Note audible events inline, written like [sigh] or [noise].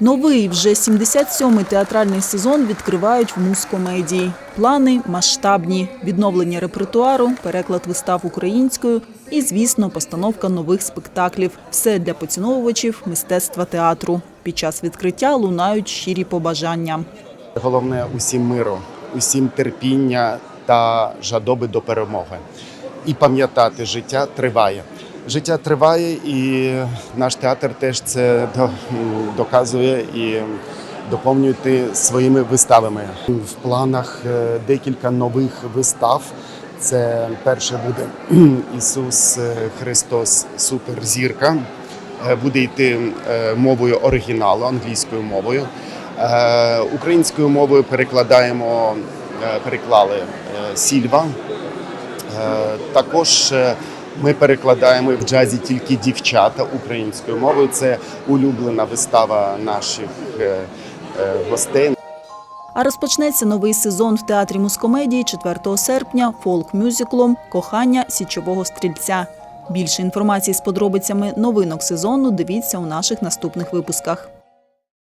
Новий вже 77-й театральний сезон відкривають в мускомедії. Плани масштабні: відновлення репертуару, переклад вистав українською і, звісно, постановка нових спектаклів. Все для поціновувачів мистецтва театру. Під час відкриття лунають щирі побажання. Головне усім миру, усім терпіння та жадоби до перемоги. І пам'ятати, життя триває. Життя триває, і наш театр теж це доказує і доповнює своїми виставами. В планах е, декілька нових вистав. Це перше буде [clears throat] Ісус е, Христос Суперзірка. Е, Буде йти мовою оригіналу, англійською мовою. Українською мовою перекладаємо, переклали Сільва. Також ми перекладаємо в джазі тільки дівчата українською мовою. Це улюблена вистава наших е, е, гостей. А розпочнеться новий сезон в театрі мускомедії 4 серпня фолк-мюзиклом Кохання січового стрільця. Більше інформації з подробицями новинок сезону дивіться у наших наступних випусках.